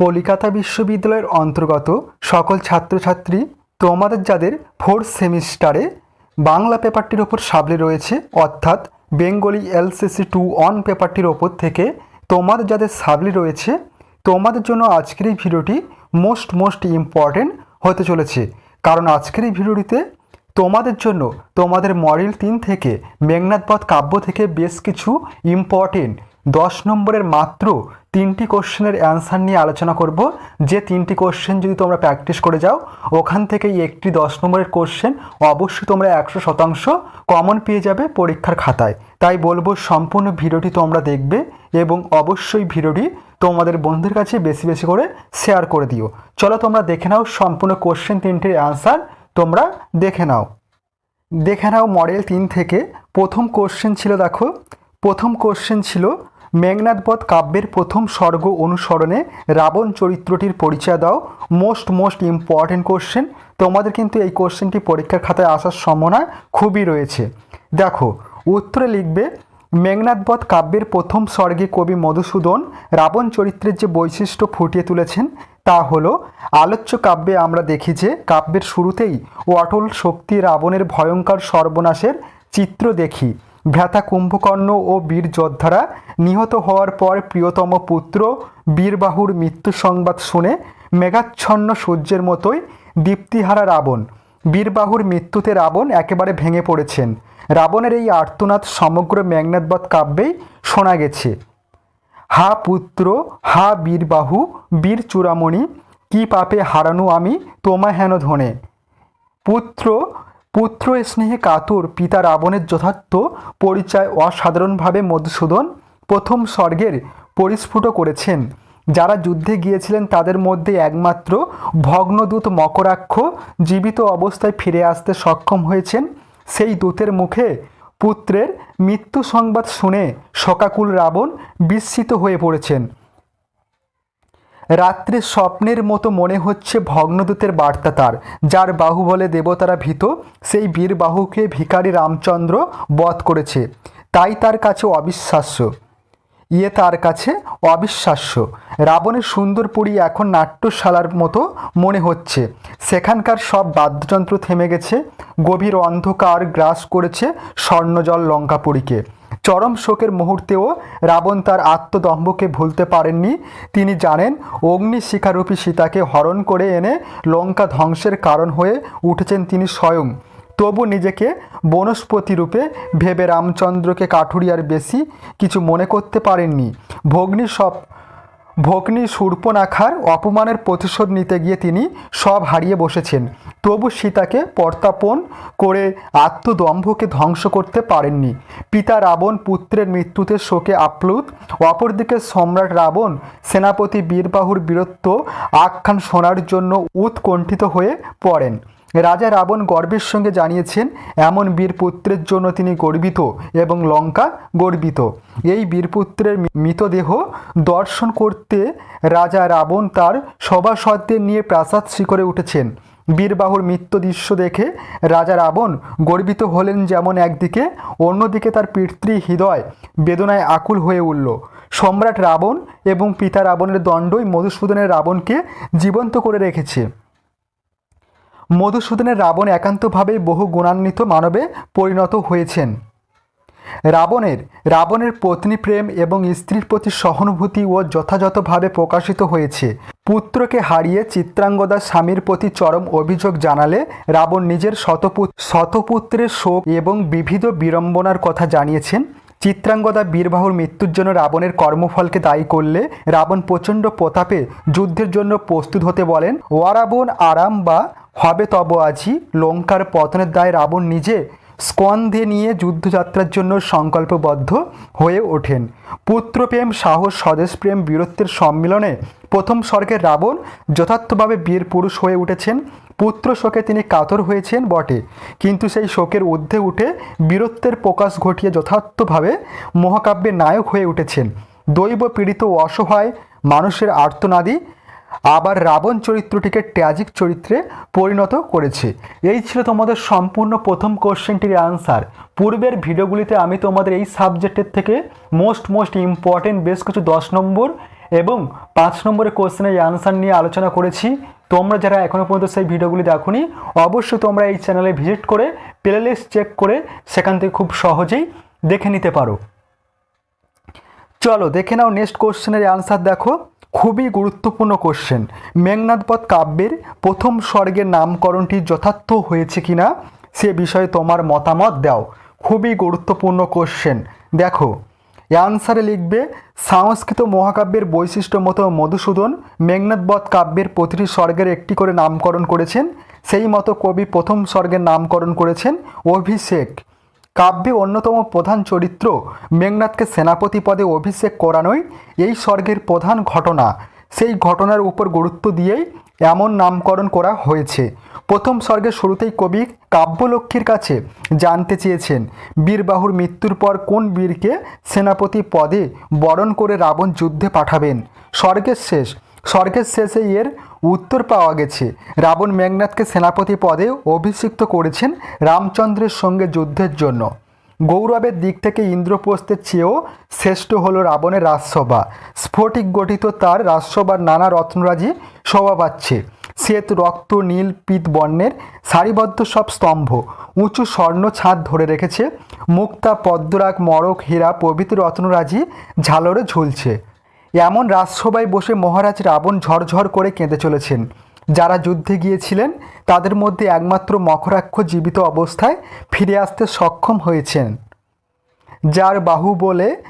কলিকাতা বিশ্ববিদ্যালয়ের অন্তর্গত সকল ছাত্রছাত্রী, তোমাদের যাদের ফোর্থ সেমিস্টারে বাংলা পেপারটির ওপর সাবলে রয়েছে, অর্থাৎ বেঙ্গলি এলসিসি টু অন পেপারটির ওপর থেকে তোমাদের যাদের সাবলি রয়েছে, তোমাদের জন্য আজকের এই ভিডিওটি মোস্ট মোস্ট ইম্পর্টেন্ট হতে চলেছে। কারণ আজকের এই ভিডিওটিতে তোমাদের জন্য তোমাদের মডেল তিন থেকে মেঘনাথ পথ কাব্য থেকে বেশ কিছু ইম্পর্টেন্ট, দশ নম্বরের মাত্র তিনটি কোশ্চেনের অ্যান্সার নিয়ে আলোচনা করব। যে তিনটি কোশ্চেন যদি তোমরা প্র্যাকটিস করে যাও, ওখান থেকেই একটি দশ নম্বরের কোশ্চেন অবশ্যই তোমরা একশো শতাংশ কমন পেয়ে যাবে পরীক্ষার খাতায়। তাই বলব, সম্পূর্ণ ভিডিওটি তোমরা দেখবে এবং অবশ্যই ভিডিওটি তোমাদের বন্ধুদের কাছে বেশি বেশি করে শেয়ার করে দিও। চলো তোমরা দেখে নাও সম্পূর্ণ কোশ্চেন তিনটির অ্যান্সার তোমরা দেখে নাও। দেখে নাও মডেল তিন থেকে প্রথম কোশ্চেন ছিল দেখো। প্রথম কোশ্চেন ছিল মেঘনাথবধ কাব্যের প্রথম স্বর্গ অনুসরণে রাবণ চরিত্রটির পরিচয় দাও। মোস্ট মোস্ট ইম্পর্টেন্ট কোশ্চেন তোমাদের কিন্তু এই কোশ্চেনটি পরীক্ষার খাতায় আসার সম্ভাবনা খুবই রয়েছে। দেখো, উত্তরে লিখবে মেঘনাথবধ কাব্যের প্রথম স্বর্গে কবি মধুসূদন রাবণ চরিত্রের যে বৈশিষ্ট্য ফুটিয়ে তুলেছেন, তা হলো, আলোচ্য কাব্যে আমরা দেখি যে কাব্যের শুরুতেই অটল শক্তি রাবণের ভয়ঙ্কর সর্বনাশের চিত্র দেখি। ভ্রাতা কুম্ভকর্ণ ও বীর যোদ্ধারা নিহত হওয়ার পর প্রিয়তম পুত্র বীরবাহুর মৃত্যু সংবাদ শুনে মেঘাচ্ছন্ন সূর্যের মতোই দীপ্তিহারা রাবণ, বীরবাহুর মৃত্যুতে রাবণ একেবারে ভেঙে পড়েছেন। রাবণের এই আর্তনাদ সমগ্র মেঘনাথবধ কাব্যেই শোনা গেছে। হা পুত্র, হা বীরবাহু, বীর চূড়ামণি, কি পাপে হারানো আমি তোমা হেন ধনে? পুত্র পুত্র স্নেহে কাতর পিতা রাবণের যথার্থ পরিচয় অসাধারণভাবে মধুসূদন প্রথম স্বর্গের পরিস্ফুট করেছেন। যারা যুদ্ধে গিয়েছিলেন তাদের মধ্যে একমাত্র ভগ্নদূত মকরাক্ষ জীবিত অবস্থায় ফিরে আসতে সক্ষম হয়েছেন। সেই দূতের মুখে পুত্রের মৃত্যু সংবাদ শুনে শকাকুল রাবণ বিস্মিত হয়ে পড়েছেন। রাত্রে স্বপ্নের মতো মনে হচ্ছে ভগ্নদূতের বার্তা তার, যার বাহু বলে দেবতারা ভীত, সেই বীর বাহুকে ভিকারী রামচন্দ্র বধ করেছে। তাই তার কাছে অবিশ্বাস্য। ইয়ে তার কাছে অবিশ্বাস্য। রাবণের সুন্দরপুরী এখন নাট্যশালার মতো মনে হচ্ছে। সেখানকার সব বাদ্যযন্ত্র থেমে গেছে, গভীর অন্ধকার গ্রাস করেছে স্বর্ণজল লঙ্কাপুরীকে। চরম শোকের মুহূর্তেও রাবণ তার আত্মদম্ভকে ভুলতে পারেননি। তিনি জানেন, অগ্নি শিখারূপী সীতাকে হরণ করে এনে লঙ্কা ধ্বংসের কারণ হয়ে উঠেছেন তিনি স্বয়ং। তবু নিজেকে বনস্পতি রূপে ভেবে রামচন্দ্রকে কাঠুরিয়ার বেশি কিছু মনে করতে পারেননি। ভগ্নি সব, ভগ্নি সূর্পনাখার অপমানের প্রতিশোধ নিতে গিয়ে তিনি সব হারিয়ে বসেছেন। তবু সীতাকে প্রত্যাপন করে আত্মদম্ভকে ধ্বংস করতে পারেননি। পিতা রাবণ পুত্রের মৃত্যুতে শোকে আপ্লুত, অপরদিকে সম্রাট রাবণ সেনাপতি বীরবাহুর বীরত্ব আখ্যান শোনার জন্য উৎকণ্ঠিত হয়ে পড়েন। রাজা রাবণ গর্বের সঙ্গে জানিয়েছেন, এমন বীরপুত্রের জন্য তিনি গর্বিত এবং লঙ্কা গর্বিত। এই বীরপুত্রের মৃতদেহ দর্শন করতে রাজা রাবণ তার সভাসদদের নিয়ে প্রাসাদ শিখরে উঠেছেন। বীরবাহুর মৃত্যু দৃশ্য দেখে রাজা রাবণ গর্বিত হলেন যেমন একদিকে, অন্যদিকে তার পিতৃ হৃদয় বেদনায় আকুল হয়ে উঠল। সম্রাট রাবণ এবং পিতা রাবণের দণ্ডই মধুসূদনের রাবণকে জীবন্ত করে রেখেছে। মধুসূদনের রাবণ একান্তভাবে বহু গুণান্বিত মানবে পরিণত হয়েছেন। রাবণের রাবণের পত্নী প্রেম এবং স্ত্রীর প্রতি সহানুভূতি ও যথাযথভাবে প্রকাশিত হয়েছে। পুত্রকে হারিয়ে চিত্রাঙ্গদা স্বামীর প্রতি চরম অভিযোগ জানালে রাবণ নিজের শতপুত, শতপুত্রের শোক এবং বিবিধ বিড়ম্বনার কথা জানিয়েছেন। চিত্রাঙ্গদা বীরবাহুর মৃত্যুর জন্য রাবণের কর্মফলকে দায়ী করলে রাবণ প্রচণ্ড প্রতাপে যুদ্ধের জন্য প্রস্তুত হতে বলেন ওয়ারাবণ আরাম বা হবে তব আজি। লঙ্কার পতনের দায় রাবণ নিজে স্কন্ধে নিয়ে যুদ্ধযাত্রার জন্য সংকল্পবদ্ধ হয়ে ওঠেন। পুত্রপ্রেম, সাহস, স্বদেশপ্রেম, বীরত্বের সম্মিলনে প্রথম স্বর্গের রাবণ যথার্থভাবে বীর পুরুষ হয়ে উঠেছেন। পুত্র শোকে তিনি কাতর হয়েছেন বটে। কিন্তু সেই শোকের ঊর্ধ্বে উঠে বীরত্বের প্রকাশ ঘটিয়ে যথার্থভাবে মহাকাব্যের নায়ক হয়ে উঠেছেন। দৈব পীড়িত অসহায় মানুষের আর্তনাদি আবার রাবণ চরিত্রটিকে ট্র্যাজিক চরিত্রে পরিণত করেছে। এই ছিল তোমাদের সম্পূর্ণ প্রথম কোশ্চেনটির আনসার পূর্বের ভিডিওগুলিতে আমি তোমাদের এই সাবজেক্টের থেকে মোস্ট মোস্ট ইম্পর্টেন্ট বেশ কিছু দশ নম্বর এবং পাঁচ নম্বরের কোশ্চেনের অ্যান্সার নিয়ে আলোচনা করেছি। তোমরা যারা এখনও পর্যন্ত সেই ভিডিওগুলি দেখোনি, অবশ্যই তোমরা এই চ্যানেলে ভিজিট করে প্লেলিস্ট চেক করে সেখান থেকে খুব সহজেই দেখে নিতে পারো। চলো, দেখে নাও নেক্সট কোশ্চেনের অ্যান্সার দেখো। খুবই গুরুত্বপূর্ণ কোশ্চেন মেঘনাথবধ কাব্যের প্রথম স্বর্গের নামকরণটি যথার্থ হয়েছে কিনা, সে বিষয়ে তোমার মতামত দাও। খুবই গুরুত্বপূর্ণ কোশ্চেন দেখো অ্যান্সারে লিখবে, সংস্কৃত মহাকাব্যের বৈশিষ্ট্য মতো মধুসূদন মেঘনাদবধ কাব্যের প্রতিটি স্বর্গের একটি করে নামকরণ করেছেন। সেই মতো কবি প্রথম স্বর্গের নামকরণ করেছেন অভিষেক। কাব্যে অন্যতম প্রধান চরিত্র মেঘনাথকে সেনাপতি পদে অভিষেক করানোই এই স্বর্গের প্রধান ঘটনা। সেই ঘটনার উপর গুরুত্ব দিয়েই এমন নামকরণ করা হয়েছে। প্রথম স্বর্গের শুরুতেই কবি কাব্যলক্ষ্মীর কাছে জানতে চেয়েছেন, বীরবাহুর মৃত্যুর পর কোন বীরকে সেনাপতি পদে বরণ করে রাবণ যুদ্ধে পাঠাবেন? স্বর্গের শেষ, স্বর্গের শেষে এর উত্তর পাওয়া গেছে। রাবণ মেঘনাথকে সেনাপতি পদে অভিষিক্ত করেছেন রামচন্দ্রের সঙ্গে যুদ্ধের জন্য। গৌরবের দিক থেকে ইন্দ্রপ্রস্থের চেয়েও শ্রেষ্ঠ হল রাবণের রাজসভা। স্ফটিক গঠিত তার রাজসভার নানা রত্নরাজি শোভা পাচ্ছে। শ্বেত, রক্ত, নীল, পিত বর্ণের সারিবদ্ধ সব স্তম্ভ, উঁচু স্বর্ণ ছাদ ধরে রেখেছে। মুক্তা, পদ্মরাগ, মরক, হীরা প্রভৃতি রত্নরাজি ঝালরে ঝুলছে। এমন রাজসভায় বসে মহারাজ রাবণ ঝরঝর করে কেঁদে চলেছেন। যারা যুদ্ধে গিয়েছিলেন, তাদের মধ্যে একমাত্র মকরাক্ষ জীবিত অবস্থায় ফিরে আসতে সক্ষম হয়েছেন। যার বাহু বলে,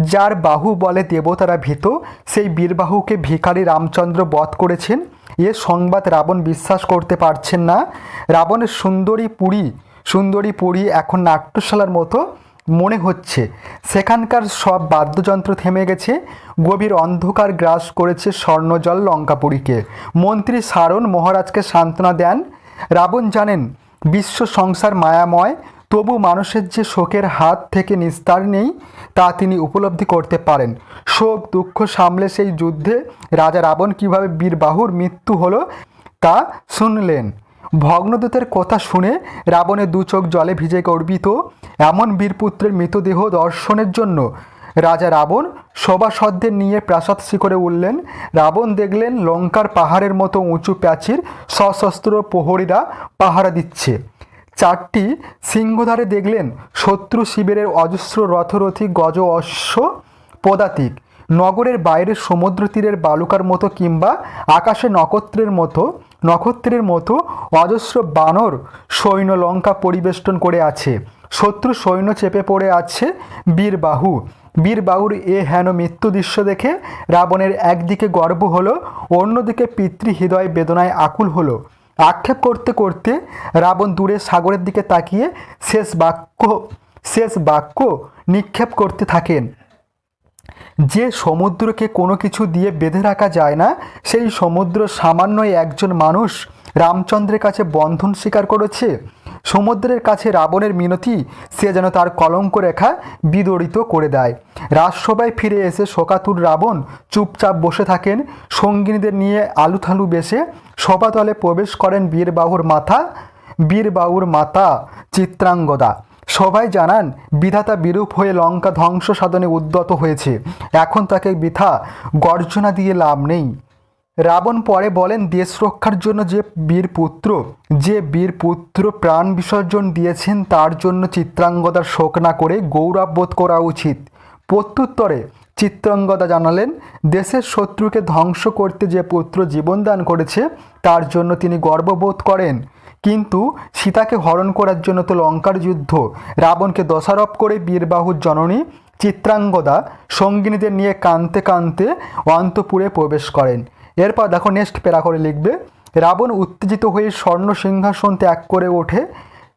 যার বাহু বলে দেবতারা ভীত, সেই বীরবাহুকে ভিখারি রামচন্দ্র বধ করেছেন। এ সংবাদ রাবণ বিশ্বাস করতে পারছেন না। রাবণের সুন্দরী পুরী সুন্দরী পুরী এখন নাট্যশালার মতো মনে হচ্ছে। সেখানকার সব বাদ্যযন্ত্র থেমে গেছে। গভীর অন্ধকার গ্রাস করেছে স্বর্ণজল লঙ্কাপুরীকে। মন্ত্রী সারণ মহারাজকে সান্ত্বনা দেন। রাবণ জানেন, বিশ্ব সংসার মায়াময়, তবু মানুষের যে শোকের হাত থেকে নিস্তার নেই, তা তিনি উপলব্ধি করতে পারেন। শোক, দুঃখ সামলে সেই যুদ্ধে রাজা রাবণ কীভাবে বীরবাহুর মৃত্যু হলো, তা শুনলেন। ভগ্নদূতের কথা শুনে রাবণের দু চোখ জলে ভিজে গর্বিত এমন বীরপুত্রের মৃতদেহ দর্শনের জন্য রাজা রাবণ সভাসদদের নিয়ে প্রাসাদ শিখরে উঠলেন। রাবণ দেখলেন লঙ্কার পাহাড়ের মতো উঁচু প্রাচীর সশস্ত্র প্রহরীরা পাহারা দিচ্ছে। চারটি সিংহধারে দেখলেন শত্রু শিবিরের অজস্র রথরথী গজ অশ্ব পদাতিক নগরের বাইরের সমুদ্র তীরের বালুকার মতো কিংবা আকাশে নক্ষত্রের মতো নক্ষত্রের মতো অজস্র বানর সৈন্য লঙ্কা পরিবেষ্টন করে আছে। শত্রু সৈন্য চেপে পড়ে আছে বীরবাহু। বীরবাহুর এ হেন মৃত্যু দৃশ্য দেখে রাবণের একদিকে গর্ব হলো, অন্যদিকে পিতৃ হৃদয় বেদনায় আকুল হলো। আক্ষেপ করতে করতে রাবণ দূরে সাগরের দিকে তাকিয়ে শেষ বাক্য শেষ বাক্য নিক্ষেপ করতে থাকেন। যে সমুদ্রকে কোনো কিছু দিয়ে বেঁধে রাখা যায় না, সেই সমুদ্র সামান্যই একজন মানুষ রামচন্দ্রের কাছে বন্ধন স্বীকার করেছে। সমুদ্রের কাছে রাবণের মিনতি, সে যেন তার কলঙ্ক রেখা বিদড়িত করে দেয়। রাজসভায় ফিরে এসে শোকাতুর রাবণ চুপচাপ বসে থাকেন। সঙ্গিনীদের নিয়ে আলুথালু বেসে সভাতলে প্রবেশ করেন বীরবাহুর মাথা, বীরবাহুর মাতা চিত্রাঙ্গদা। সবাই জানান, বিধাতা বিরূপ হয়ে লঙ্কা ধ্বংস সাধনে উদ্যত হয়েছে। এখন তাকে বৃথা গর্জনা দিয়ে লাভ নেই। রাবণ পরে বলেন, দেশ রক্ষার জন্য যে বীর পুত্র, যে বীর পুত্র প্রাণ বিসর্জন দিয়েছেন, তার জন্য চিত্রাঙ্গদার শোক না করে গৌরব বোধ করা উচিত। প্রত্যুত্তরে চিত্রাঙ্গদা জানালেন, দেশের শত্রুকে ধ্বংস করতে যে পুত্র জীবনদান করেছে, তার জন্য তিনি গর্ববোধ করেন। কিন্তু সীতাকে হরণ করার জন্য তো লঙ্কার যুদ্ধ। রাবণকে দোষারোপ করে বীরবাহুর জননী চিত্রাঙ্গদা সঙ্গিনীদের নিয়ে কানতে কানতে অন্তপুরে প্রবেশ করেন। এরপর দেখো নেক্সট প্যারা করে লিখবে, রাবণ উত্তেজিত হয়ে স্বর্ণ সিংহাসন ত্যাগ করে ওঠে।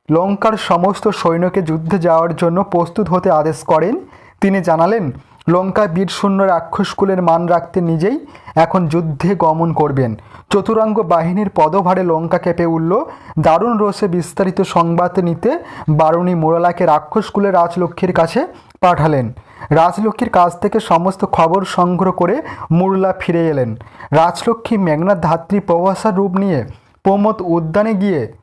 লঙ্কার সমস্ত সৈন্যকে যুদ্ধে যাওয়ার জন্য প্রস্তুত হতে আদেশ করেন। তিনি জানালেন লঙ্কা বীর বীরশূন্য রাক্ষসকুলের মান রাখতে নিজেই এখন যুদ্ধে গমন করবেন। চতুরাঙ্গ বাহিনীর পদভারে লঙ্কা কেঁপে উঠল। দারুণ রোষে বিস্তারিত সংবাদ নিতে বারুণী মোরালাকে রাক্ষসকুলের রাজলক্ষ্মীর কাছে পাঠালেন। রাজলক্ষ্মীর কাছ থেকে সমস্ত খবর সংগ্রহ করে মুরলা ফিরে এলেন। রাজলক্ষ্মী মেঘনাথ ধাত্রী প্রভাসার রূপ নিয়ে প্রমোদ উদ্যানে গিয়ে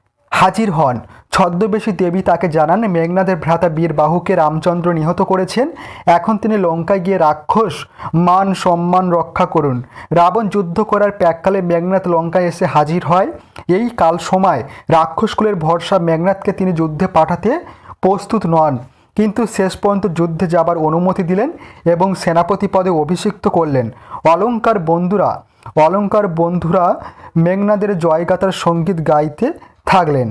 হাজির হন। ছদ্মবেশী দেবী তাকে জানান, মেঘনাদের ভ্রাতা বীর বাহুকে রামচন্দ্র নিহত করেছেন। এখন তিনি লঙ্কায় গিয়ে রাক্ষস, মান সম্মান রক্ষা করুন। রাবণ যুদ্ধ করার প্যাককালে মেঘনাথ লঙ্কায় এসে হাজির হয়। এই কাল সময় রাক্ষসকুলের ভরসা মেঘনাথকে তিনি যুদ্ধে পাঠাতে প্রস্তুত নন। কিন্তু শেষ পর্যন্ত যুদ্ধে যাবার অনুমতি দিলেন এবং সেনাপতি পদে অভিষিক্ত করলেন। অলঙ্কার বন্ধুরা অলঙ্কার বন্ধুরা, মেঘনাদের জয়গাতার সংগীত গাইতে থাকলেন।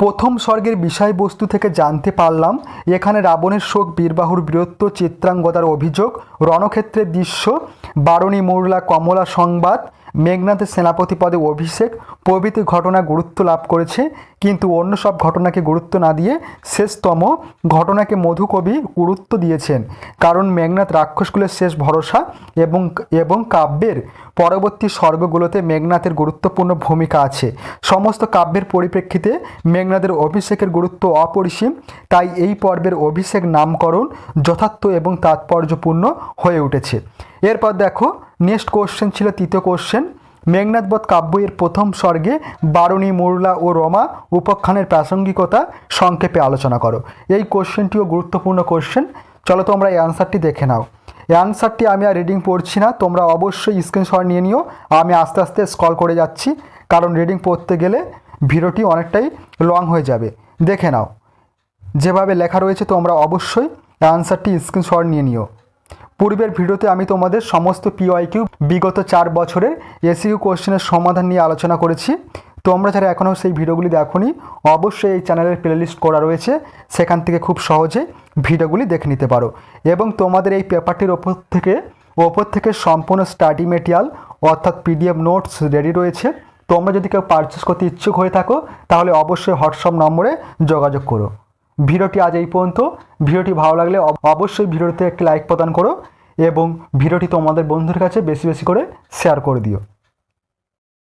প্রথম স্বর্গের বিষয়বস্তু থেকে জানতে পারলাম, এখানে রাবণের শোক, বীরবাহুর বীরত্ব, চিত্রাঙ্গদার অভিযোগ রণক্ষেত্রের দৃশ্য, বারণী, মোরলা, কমলা সংবাদ, মেঘনাথের সেনাপতি পদে অভিষেক, প্রভৃতি ঘটনা গুরুত্ব লাভ করেছে কিন্তু অন্য সব ঘটনাকে গুরুত্ব না দিয়ে শেষতম ঘটনাকে মধুকবি গুরুত্ব দিয়েছেন। কারণ মেঘনাথ রাক্ষসকুলের শেষ ভরসা এবং এবং কাব্যের পরবর্তী স্বর্গগুলোতে মেঘনাথের গুরুত্বপূর্ণ ভূমিকা আছে। সমস্ত কাব্যের পরিপ্রেক্ষিতে মেঘনাথের অভিষেকের গুরুত্ব অপরিসীম, তাই এই পর্বের অভিষেক নামকরণ যথার্থ এবং তাৎপর্যপূর্ণ হয়ে উঠেছে। এরপর দেখো নেক্সট কোশ্চেন ছিল তৃতীয় কোশ্চেন মেঘনাথবধ কাব্য এর প্রথম স্বর্গে বারণী, মুরলা ও রমা উপাখ্যানের প্রাসঙ্গিকতা সংক্ষেপে আলোচনা করো। এই কোশ্চেনটিও গুরুত্বপূর্ণ কোশ্চেন। চলো তোমরা এই অ্যান্সারটি দেখে নাও। এই অ্যান্সারটি আমি আর রিডিং পড়ছি না, তোমরা অবশ্যই স্ক্রিনশট নিয়ে নিও। আমি আস্তে আস্তে স্কল করে যাচ্ছি, কারণ রিডিং পড়তে গেলে ভিডিওটি অনেকটাই লং হয়ে যাবে। দেখে নাও। যেভাবে লেখা রয়েছে তোমরা অবশ্যই অ্যান্সারটি স্ক্রিনশট নিয়ে নিও। পূর্বের ভিডিওতে আমি তোমাদের সমস্ত পিওয়াইকিউ বিগত চার বছরের এসিউ কোশ্চেনের সমাধান নিয়ে আলোচনা করেছি। তোমরা যারা এখনও সেই ভিডিওগুলি দেখোনি, অবশ্যই এই চ্যানেলের প্লেলিস্ট করা রয়েছে। সেখান থেকে খুব সহজে ভিডিওগুলি দেখে নিতে পারো। এবং তোমাদের এই পেপারটির ওপর থেকে ওপর থেকে সম্পূর্ণ স্টাডি মেটেরিয়াল অর্থাৎ পিডিএফ নোটস রেডি রয়েছে। তোমরা যদি কেউ পারচেস করতে ইচ্ছুক হয়ে থাকো, তাহলে অবশ্যই হোয়াটসঅ্যাপ নম্বরে যোগাযোগ করো। ভিডিওটি আজ এই পর্যন্ত। ভিডিওটি ভালো লাগলে অবশ্যই ভিডিওতে একটি লাইক প্রদান করো এবং ভিডিওটি তোমাদের বন্ধুর কাছে বেশি বেশি করে শেয়ার করে দিও।